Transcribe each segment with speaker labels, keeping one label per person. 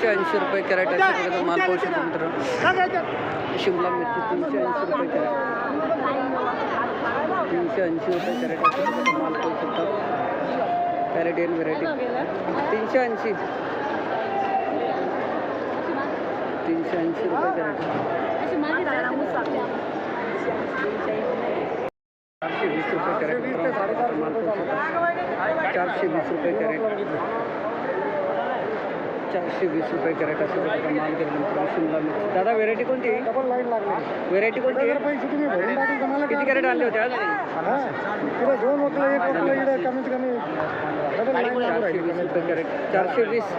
Speaker 1: तीनशे ऐंशी रुपये कॅरेट प्रकारचा माल पाहू शकतो शिमला मिरची तीनशे ऐंशी रुपये कॅरेट. तीनशे ऐंशी रुपये कॅरेट प्रकारचा माल पाहू शकता. कॅरेटियन व्हेरायटी तीनशे ऐंशी. तीनशे कॅरेट. चारशे वीस रुपये कॅरेट चारशे वीस रुपये कॅरेट. चारशे वीस रुपये कॅरेट असं माल गेला मित्रांनो शिमला मिरची. दादा व्हेरायटी कोणती?
Speaker 2: डबल लाईन लागली
Speaker 1: व्हेरायटी कोणती
Speaker 2: पैसे तुम्ही भरून टाकून तुम्हाला
Speaker 1: किती कॅरेट आणले होते आज?
Speaker 2: हा? तिला दोन वकलं एक वकलं इकडे कमीत कमी डबल लाईन लागू
Speaker 1: चारशे
Speaker 2: राहिली
Speaker 1: वीस रुपये कॅरेट. चारशे वीस.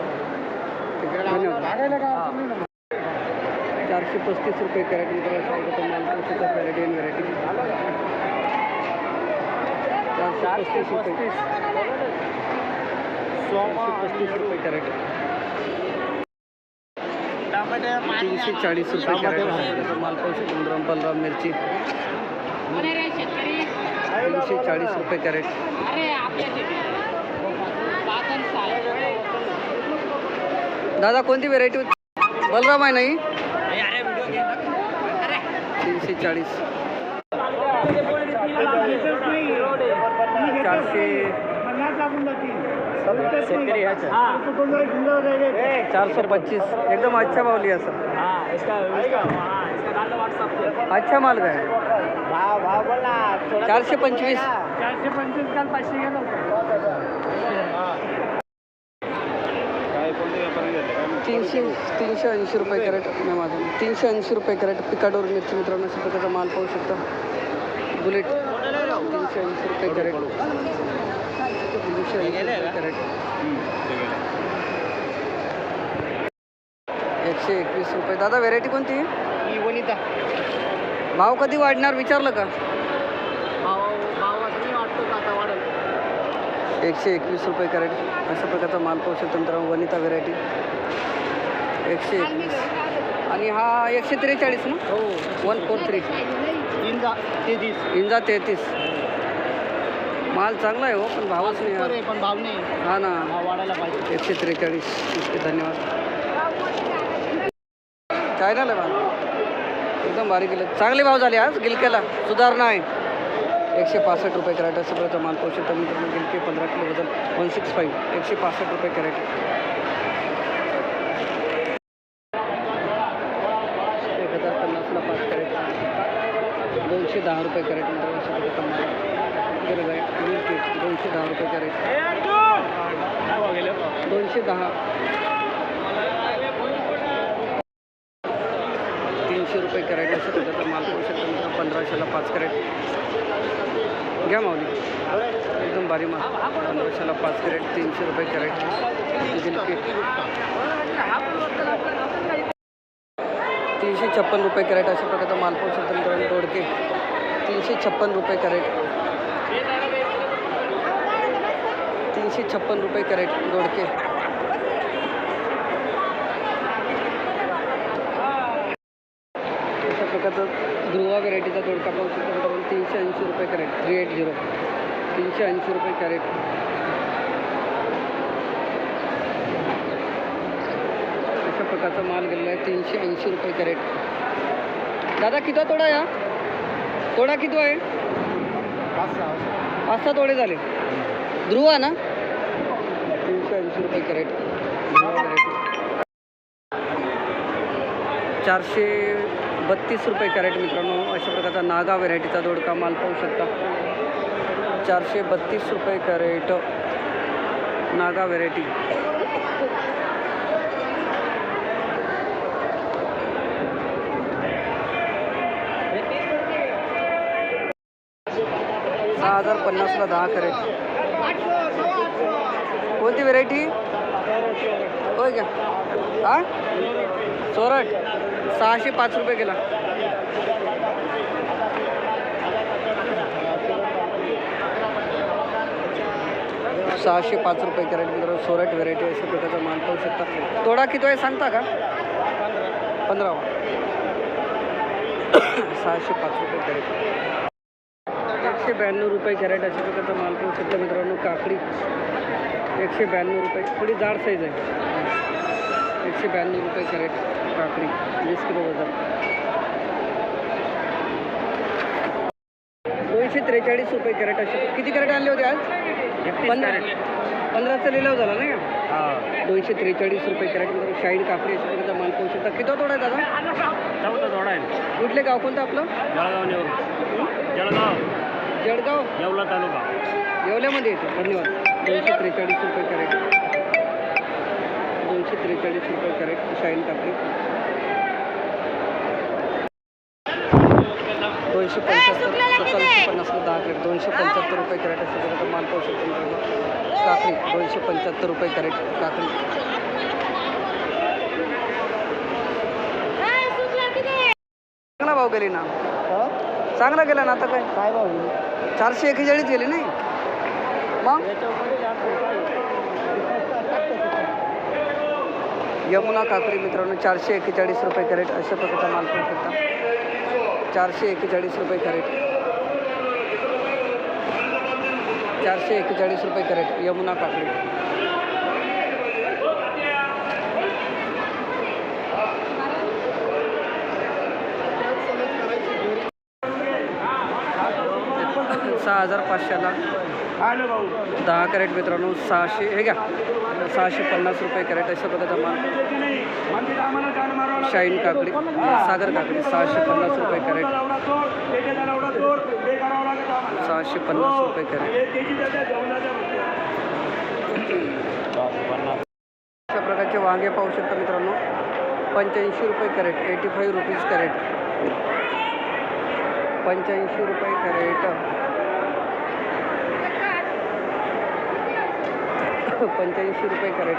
Speaker 1: धन्यवाद. चारशे पस्तीस रुपये कॅरेट मित्रांनो माल कॅरेटियन व्हेरायटी चारशे पस्तीस रुपये. चारशे पस्तीस रुपये कॅरेट. तीनशे चाळीस रुपये कॅरेट असं प्रकारचा माल पाहू शकतो मित्रांनो बलराम मिरची तीनशे चाळीस रुपये कॅरेट दादा कोणती व्हेरायटी होती? बलराम आहे नाही तीनशे चाळीस. चारशे. चारशे पच्चीस. एकदम अच्छा भाव लिया सर अच्छा माल काय? चारशे पंचवीस.
Speaker 2: चारशे पंचवीस काल पाचशे गेलो
Speaker 1: तीनशे तीनशे ऐंशी रुपये कॅरेट नाही माझं. तीनशे ऐंशी रुपये कॅरेट पिकाडोर मिरची मित्रांनो अशा प्रकारचा माल पाहू शकता. बुलेट. तीनशे ऐंशी रुपये कॅरेट. एकशे एकवीस रुपये. दादा व्हेरायटी कोणती?
Speaker 2: वनिता.
Speaker 1: भाव कधी वाढणार विचारलं का?
Speaker 2: भाव भाव असं नाही वाटतो का आता वाढेल.
Speaker 1: एकशे एकवीस रुपये कॅरेट अशा प्रकारचा माल पाहू शकतो मित्रांनो वनिता व्हेरायटी एकशे एकवीस. आणि हा एकशे त्रेचाळीस ना?
Speaker 2: हो.
Speaker 1: वन फोर थ्री
Speaker 2: इंदा तेहतीस.
Speaker 1: इंजा तेहतीस. माल चांगला आहे हो पण भावच नाही.
Speaker 2: बरं
Speaker 1: यार.
Speaker 2: आहे, पण भाव नाही.
Speaker 1: हा ना.
Speaker 2: भाव वाढायला पाहिजे.
Speaker 1: एकशे त्रेचाळीस. इतके धन्यवाद. काय झालं बा एकदम बारीक गेलं. चांगले भाव झाले आज गिलक्याला. सुधारणा आहे एकशे पासष्ट रुपये कॅरेट असं प्रकारचा माल पाहू शकता मित्रांनो गिलके पंधरा किलो वजन वन सिक्स फाईव्ह एकशे पासष्ट रुपये कॅरेट एक हजार पन्नासला पाच कॅरेट. दोनशे दहा रुपये कॅरेट अशा प्रकारचा माल गेलेला आहे गिलके दोनशे दहा रुपये कॅरेट दोनशे दहा. तीनशे रुपये कॅरेट अशा प्रकारचा माल पाहू शकता पंधराशेला पाच कॅरेट. घ्या माऊली. एकदम भारी माल. पंधराशेला पाच कॅरेट तीनशे रुपये कॅरेट. तीनशे छप्पन रुपये कॅरेट अशा प्रकारचा माल पाहू शकता मित्रांनो दोडके. तीनशे छप्पन रुपये कॅरेट. तीनशे छप्पन रुपये कॅरेट दोडके. अशा प्रकारचा ध्रुवा व्हेरायटीचा दोडका पाहू शकता. मित्रांनो तीनशे ऐंशी रुपये कॅरेट थ्री एट झिरो तीनशे ऐंशी रुपये कॅरेट. अशा प्रकारचा माल गेलेला आहे. तीनशे ऐंशी रुपये कॅरेट. दादा किती तोडा या तोडा किती आहे?
Speaker 2: पाच सहा.
Speaker 1: पाच सहा तोडे झाले. ध्रुवा ना? ऐंशी रुपये कॅरेट. चारशे बत्तीस रुपये कॅरेट मित्रांनो अशा प्रकारचा नागा व्हेरायटीचा दोडका माल पाहू शकता. चारशे बत्तीस रुपये कॅरेट नागा व्हेरायटी. सहा हजार पन्नासला दहा कॅरेट. कोणती व्हेरायटी होय का? हा? सोरट सहाशे पाच रुपये गेला सहाशे पाच रुपये कॅरेट मित्र सोरट व्हेरायटी अशा प्रकारचा माल पाहू शकता. तोडा किती आहे सांगता का? पंधरा सहाशे पाच रुपये कॅरेट. एकशे ब्याण्णव रुपये कॅरेट अशा प्रकारचा माल पाहू शकता मित्रांनो काकडी. एकशे ब्याण्णव रुपये. थोडी जाड साईज आहे. एकशे ब्याण्णव रुपये कॅरेट काकडी. वीस किलो वजन. दोनशे त्रेचाळीस रुपये कॅरेट असे किती कॅरेट आणले होते आज? पंधरा पंधराचा लिलाव झाला नाही का दोनशे त्रेचाळीस रुपये कॅरेट. नंतर शाईन काकडी अशा प्रकारचा माल पाहू शकता किती तोडा आहे दादा?
Speaker 3: थोडा आहे.
Speaker 1: कुठले गाव कोणतं आपलं?
Speaker 3: जळगाव जळगाव.
Speaker 1: जळगाव?
Speaker 3: येवला तालुका.
Speaker 1: येवल्यामध्ये येते. धन्यवाद. दोनशे त्रेचाळीस रुपये कॅरेट दोनशे त्रेचाळीस रुपये कॅरेट शाईन काकडी दोनशे पंच्याहत्तर सत्तावीसशे पन्नासला दहा कॅरेट दोनशे पंच्याहत्तर रुपये कॅरेट असं प्रकारचा माल पाहू शकतो काकडी दोनशे पंच्याहत्तर रुपये कॅरेट काकडी. चांगला भाव गेली ना चांगला गेला ना आता काय?
Speaker 2: काय भाऊ
Speaker 1: चारशे एकेचाळीस गेली नाही. मग? यमुना काकडी मित्रांनो चारशे एक्केचाळीस रुपये कॅरेट. अशा प्रकारचा माल पाहू शकता चारशे एक्केचाळीस रुपये कॅरेट. चारशे एक्केचाळीस रुपये कॅरेट. यमुना काकडी. सहा हजार पाचशेला दहा कॅरेट मित्रांनो सहाशे हे घ्या. सहाशे पन्नास रुपये कॅरेट अशा बघा माल. शाईन काकडी सागर काकडी सहाशे पन्नास रुपये कॅरेट. सहाशे पन्नास रुपये कॅरेट. अशा प्रकारचे वांगे पाहू शकता मित्रांनो. पंच्याऐंशी रुपये carat eighty five rupees carat. पंच्याऐंशी रुपये कॅरेट. पंच्याऐंशी रुपये कॅरेट.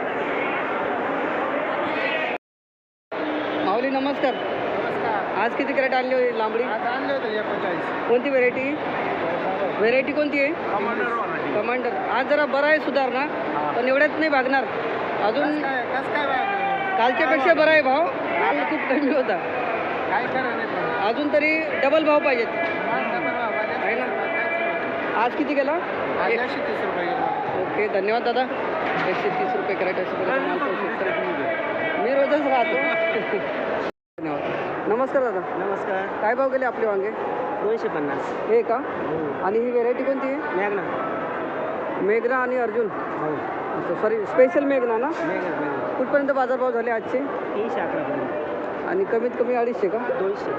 Speaker 1: माऊली नमस्कार. आज किती कॅरेट आणली होती लांबडी?
Speaker 2: आज आणले होते एकोणचाळीस.
Speaker 1: कोणती व्हेरायटी? व्हेरायटी कोणती आहे? कमांडर आज जरा बरं आहे सुधारणा पण एवढ्यात नाही भागणार. अजून? कालच्यापेक्षा बरा आहे भाव. काल खूप कमी होता. अजून तरी डबल भाव पाहिजेत. आहे ना? आज किती गेला
Speaker 2: एकशे तीस रुपये गेलो.
Speaker 1: ओके धन्यवाद दादा. एकशे तीस रुपये शकता मी रोजच राहतो. धन्यवाद. नमस्कार दादा.
Speaker 2: नमस्कार.
Speaker 1: काय भाव गेले आपले वांगे?
Speaker 2: दोनशे पन्नास.
Speaker 1: हे का? आणि ही व्हेरायटी कोणती आहे?
Speaker 2: मॅगना
Speaker 1: मेघना आणि अर्जुन?
Speaker 2: हो.
Speaker 1: सॉरी स्पेशल मेघना ना?
Speaker 2: मेघना मेघना.
Speaker 1: कुठपर्यंत बाजारभाव झाले आजचे?
Speaker 2: तीनशे अकरापर्यंत.
Speaker 1: आणि कमीत कमी अडीचशे का?
Speaker 2: दोनशे.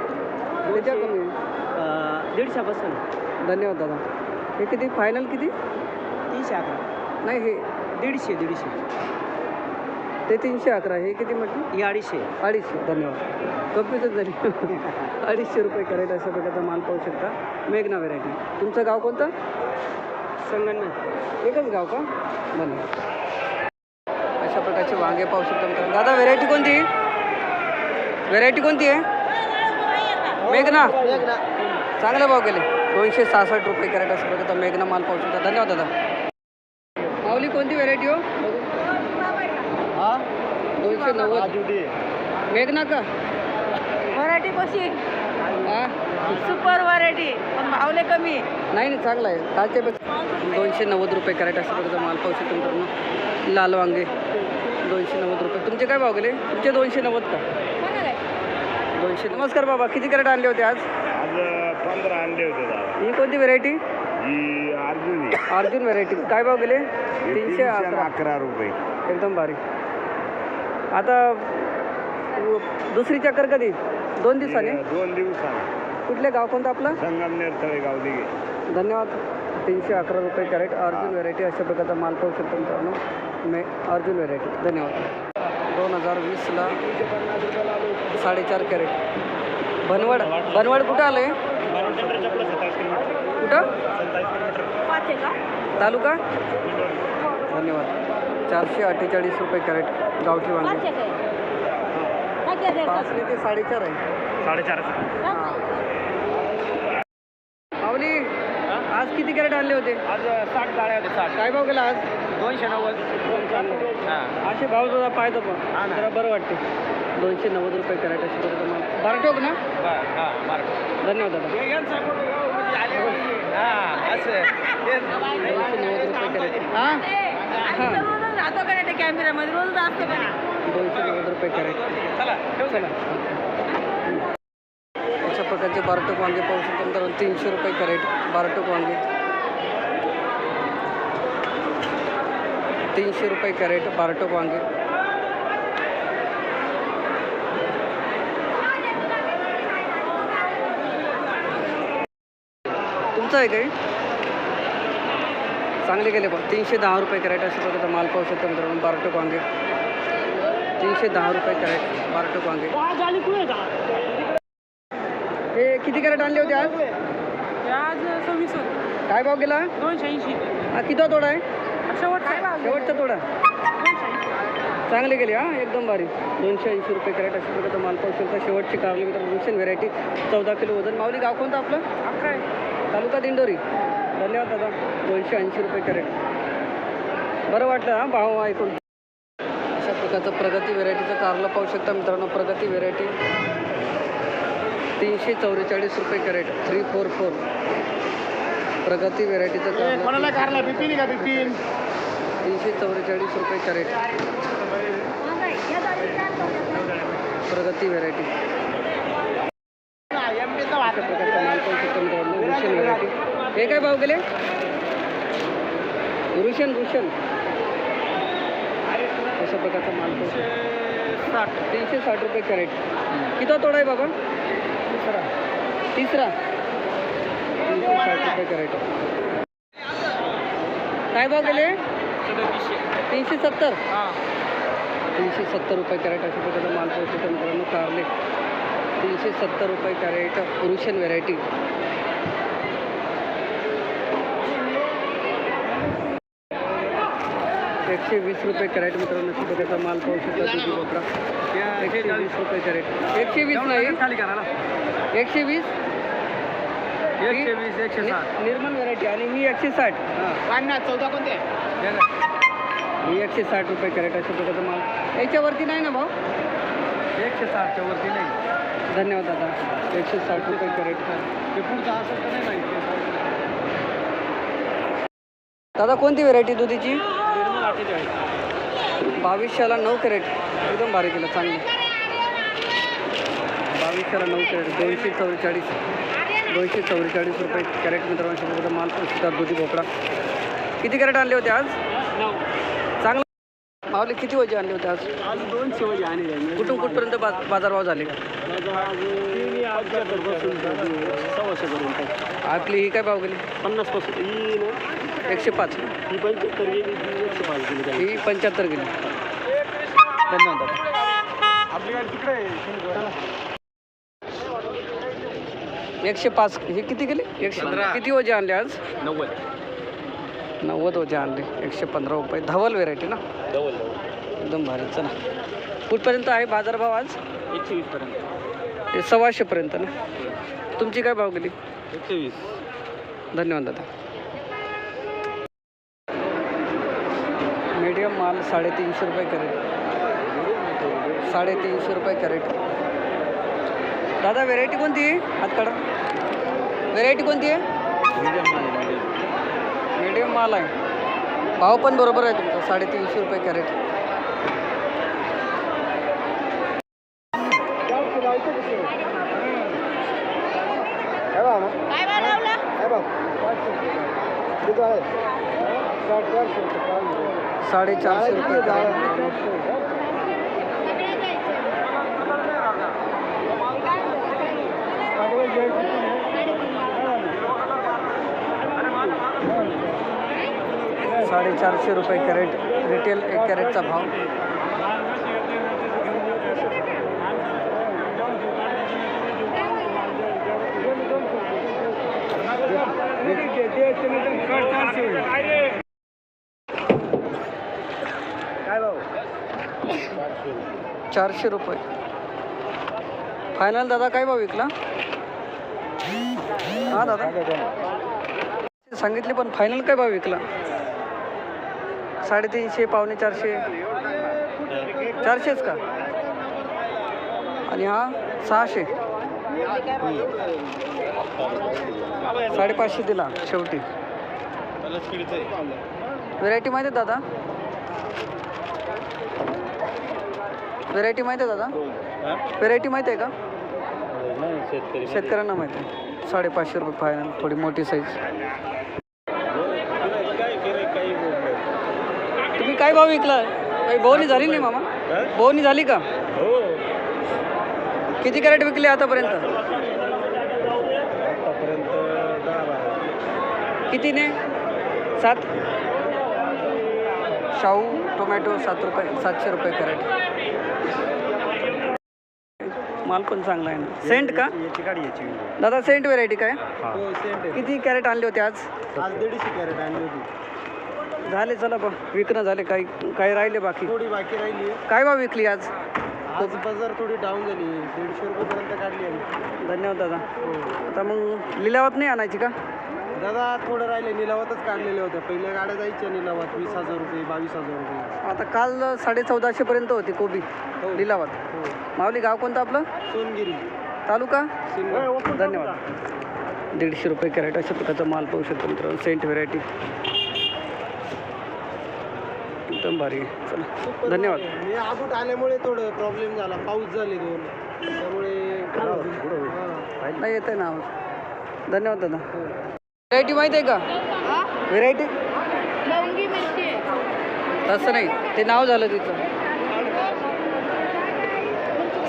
Speaker 1: त्याच्या कमी.
Speaker 2: दीडशेपासून.
Speaker 1: धन्यवाद दादा. हे किती? फायनल किती?
Speaker 2: तीनशे अकरा.
Speaker 1: नाही हे
Speaker 2: दीडशे दीडशे.
Speaker 1: ते तीनशे अकरा हे किती म्हटलं?
Speaker 2: ही अडीचशे.
Speaker 1: अडीचशे धन्यवाद. कम्प्युटर झाली. अडीचशे रुपये कॅरेट अशा प्रकारचा माल पाहू शकता. मेघना व्हेरायटी तुमचं गाव कोणतं?
Speaker 2: संगणना
Speaker 1: एकच गाव का? धन्यवाद. अशा प्रकारचे वांगे पाहू शकता मित्रांनो. दादा व्हेरायटी कोणती? व्हेरायटी कोणती आहे? मेघना. चांगले भाव गेले दोनशे सहासष्ट रुपये कॅरेट असं प्रकारचा मेघना माल पाहू शकता. धन्यवाद दादा. माऊली कोणती व्हेरायटी हो?
Speaker 2: हा?
Speaker 1: दोनशे नव्वद. मेघना का
Speaker 4: व्हरायटी कशी?
Speaker 1: हा?
Speaker 4: सुपर व्हरायटी पण भावले कमी.
Speaker 1: नाही नाही चांगला आहे. कालच्या पेक्षा दोनशे नव्वद रुपये कॅरेट अशा प्रकारचा माल पाहू शकतो मित्रांनो. लाल वांगे दोनशे नव्वद रुपये. तुमचे काय भाव गेले? तुमचे दोनशे नव्वद का? दोनशे. नमस्कार बाबा किती कॅरेट आणले होते आज?
Speaker 3: आज पंधरा अंडे होते दादा.
Speaker 1: ही कोणती व्हेरायटी
Speaker 3: ही अर्जुनी.
Speaker 1: अर्जुन व्हेरायटी काय भाव गेले? तीनशे अकरा.
Speaker 3: अकरा रुपये.
Speaker 1: एकदम भारी. आता उ- दुसरी चक्कर कधी? दोन दिवसांनी?
Speaker 3: दोन दिवसांनी.
Speaker 1: कुठले गाव कोणतं आपलं?
Speaker 3: संगमनेर तळेगाव दिघे.
Speaker 1: धन्यवाद. तीनशे अकरा रुपये कॅरेट. अर्जुन व्हेरायटी अशा प्रकारचा माल पाहू शकतो मित्रांनो. मे अर्जुन व्हेरायटी धन्यवाद. दोन हजार वीसला साडेचार कॅरेट. बनवड बनवड कुठं आलं आहे कुठं? तालुका? धन्यवाद. चारशे अठ्ठेचाळीस रुपये कॅरेट गावठी वांगे.
Speaker 4: आहे काय काय काय
Speaker 1: पाच नाही ते साडेचार आहे.
Speaker 3: साडेचार.
Speaker 1: माऊली आज किती कॅरेट आणले होते?
Speaker 2: आज साठ गाड्या होते साठ.
Speaker 1: काय भाव गेला आज?
Speaker 2: दोनशे नव्वद. हां.
Speaker 1: असे भाव जरा पाहतो
Speaker 2: हा
Speaker 1: पण. जरा बरं वाटते. दोनशे नव्वद रुपये कॅरेट असे बरोबर मला बारटोक ना?
Speaker 2: हां
Speaker 1: धन्यवाद दादा.
Speaker 2: असं
Speaker 1: दोनशे नव्वद रुपये कॅरेट. हां.
Speaker 4: रोज असतो
Speaker 1: दोनशे नव्वद रुपये कॅरेट. चला अशा प्रकारचे बारटोक वांगे पाहू शकतो मित्रांनो. तीनशे रुपये कॅरेट बारटोक वांगे. तीनशे रुपये कॅरेट बारटोक वांगे. तुमचं आहे काही? चांगले गेले पण तीनशे दहा रुपये कॅरेट अशा प्रकारचा माल पाहू शकतो मित्रांनो. बारटोक वांगे. तीनशे दहा रुपये कॅरेट. बारटोक वांगे. हे किती कॅरेट आणले होते आज?
Speaker 4: आज सव्वीस
Speaker 1: काय भाव गेला?
Speaker 4: दोनशे ऐंशी.
Speaker 1: हा किती तोडा आहे?
Speaker 4: शेवटचा.
Speaker 1: तोडा. चांगले गेले हा एकदम भारी. दोनशे ऐंशी रुपये कॅरेट अशा प्रकारचा माल पाहू शकता. शेवटची कारली मित्र रुशन व्हेरायटी चौदा किलो वजन. माऊली गाव कोणतं आपलं?
Speaker 4: अकरा
Speaker 1: तालुका दिंडोरी. धन्यवाद दादा. दोनशे ऐंशी रुपये कॅरेट बरं वाटलं हा? भाव ऐकून. अशा प्रकारचं प्रगती व्हेरायटीचं कारलं पाहू शकता मित्रांनो. प्रगती व्हेरायटी तीनशे चौवेचाळीस रुपये कॅरेट थ्री फोर फोर प्रगती व्हेरायटीचं कारलं
Speaker 2: कारला? बिपिन का बिपिन
Speaker 1: तीनशे चौवेचाळीस रुपये कॅरेट प्रगती व्हेरायटी अशा प्रकारचा माल पाहू शकतो मित्रांनो रुशन व्हेरायटी हे काय भाव गेले? रुशन रुशन अशा प्रकारचा माल साठ तीनशे साठ रुपये कॅरेट. किती तोडा आहे बाबा? तिसरा. तिसरा. तीनशे साठ रुपये कॅरेट. काय भाव गेले? तीनशे सत्तर. तीनशे सत्तर रुपये कॅरेट अशा प्रकारचा माल पाहू शकतो मित्रांनो कारले. तीनशे सत्तर रुपये कॅरेट रुशन व्हेरायटी एकशे वीस रुपये कॅरेट मित्रांनो प्रकारचा माल पाहू शकता दुधी भोपळा एकशे वीस रुपये कॅरेट. एकशे वीस नाही. एकशे वीस? एकशे वीस एकशे साठ. निर्मल व्हेरायटी आणि ही एकशे साठ.
Speaker 2: चौदा कोणते?
Speaker 1: ही एकशे साठ रुपये कॅरेट अशा प्रकारचा माल. याच्यावरती नाही ना भाऊ? एकशे साठच्या वरती नाही. धन्यवाद दादा. एकशे साठ रुपये कॅरेट. ते पुढचं असं तर नाही दादा कोणती व्हेरायटी दुधीची? बावीसशेला नऊ कॅरेट. एकदम भारी केलं चांगलं. बावीसशेला नऊ कॅरेट दोनशे चौवेचाळीस. दोनशे चौवेचाळीस रुपये कॅरेट मित्रांनो माल सुद्धा दुधी भोपळा. किती कॅरेट आणले होते आज? चांगलं. मावले किती वजे आणले होते आज?
Speaker 2: आज दोनशे वजे आणले
Speaker 1: कुठून कुठपर्यंत बा बाजारभाव झाले?
Speaker 2: सव्वाशे
Speaker 1: आपली ही काय भाव गेली?
Speaker 2: पन्नासपासून.
Speaker 1: एकशे पाच.
Speaker 2: ही पंच्याहत्तर गेली ही एकशे पाच गेली काय
Speaker 1: ही पंच्याहत्तर गेली. धन्यवाद. दादा
Speaker 2: आपली गाडी तिकडे
Speaker 1: एकशे पाच हे किती गेले? एकशे किती वजे आणले आज?
Speaker 2: नव्वद.
Speaker 1: नव्वद वजे आणले. एकशे पंधरा रुपये. धवल व्हेरायटी ना?
Speaker 2: डबल
Speaker 1: एकदम भारी. चला. कुठपर्यंत आहे बाजारभाव आज?
Speaker 2: एकशे वीस पर्यंत
Speaker 1: हे सव्वाशेपर्यंत ना? तुमची काय भाव गेली?
Speaker 2: एकशे वीस.
Speaker 1: धन्यवाद दादा. माल साडेतीनशे रुपये कॅरेट. साडेतीनशे रुपये कॅरेट. दादा व्हेरायटी कोणती आहे? हातकाडा व्हेरायटी कोणती आहे? मीडियम माल आहे. भाव पण बरोबर आहे तुमचा साडेतीनशे रुपये कॅरेट.
Speaker 2: काय भाव ना
Speaker 4: काय बनवलं
Speaker 2: काय भाव किती आहे साठ चारशे रुपये
Speaker 1: साडेचारशे रुपये कॅरेट साडेचारशे रुपये कॅरेट रिटेल एक कॅरेटचा भाव
Speaker 2: काय भाव
Speaker 1: चारशे रुपये. फायनल दादा काय भाव विकला? हां दादा? सांगितले पण फायनल काय भाव विकला? साडेतीनशे पावणे चारशे. चारशेच का? आणि हा सहाशे. साडेपाचशे दिला शेवटी. व्हेरायटी माहिती आहे दादा? व्हेरायटी माहिती आहे दादा? व्हेरायटी माहिती आहे का? शेतकऱ्यांना माहिती आहे. साडेपाचशे रुपये फायनल थोडी मोठी साईज तुम्ही काय भाव विकला? काही बोवणी झाली नाही मामा. बोवणी झाली का? किती कॅरेट विकले आतापर्यंत? कितीने सात? शाहू टोमॅटो सात रुपये सातशे रुपये कॅरेट. माल पण चांगला आहे. ना सेंट का?
Speaker 5: याची गाडी याची.
Speaker 1: दादा सेंट व्हेरायटी काय?
Speaker 5: हो. सेंट
Speaker 1: किती कॅरेट आणले होते आज?
Speaker 5: आज दीडशे कॅरेट आणली होती.
Speaker 1: झाले चला पण विकणं झाले काही काही राहिले बाकी.
Speaker 5: थोडी बाकी राहिली.
Speaker 1: काय भाव विकली आज?
Speaker 5: आज बाजार थोडी डाऊन झाली. दीडशे रुपयेपर्यंत काढली आम्ही
Speaker 1: धन्यवाद दादा. आता मग लिलावात नाही आणायची का?
Speaker 5: दादा थोडं राहिले निलावातच काढलेले होते. पहिल्या गाड्या जायच्या निलावात वीस हजार रुपये बावीस हजार रुपये.
Speaker 1: आता काल साडे चौदाशे पर्यंत होती कोबी लिलावात
Speaker 5: हो.
Speaker 1: माऊली गाव कोणतं आपलं?
Speaker 5: सोनगिरी.
Speaker 1: तालुका? धन्यवाद. दीडशे रुपये कॅरेट अशा प्रकारचा माल पाहू शकतो मित्रांनो. सेंट व्हेरायटी एकदम भारी. आहे. चला धन्यवाद.
Speaker 5: मी आबूट आल्यामुळे थोडं प्रॉब्लेम झाला. पाऊस झाले दोन. त्यामुळे हा.
Speaker 1: नाही येत आहे ना धन्यवाद दादा. व्हेरायटी माहिती आहे का? व्हेरायटी
Speaker 6: लवंगी मिरची. आहे
Speaker 1: तसं नाही. ते नाव झालं तिचं.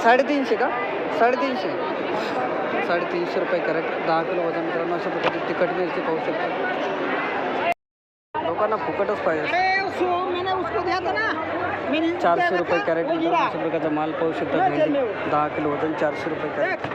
Speaker 1: साडेतीनशे का? साडेतीनशे. साडेतीनशे रुपये कॅरेट दहा किलो वजन मित्रांनो अशा प्रकारची तिखट मिरची पाहू शकतो. लोकांना फुकटच पाहिजे. चारशे रुपये कॅरेट अशा प्रकारचा माल पाहू शकतो भेंडी दहा किलो वजन चारशे रुपये कॅरेट.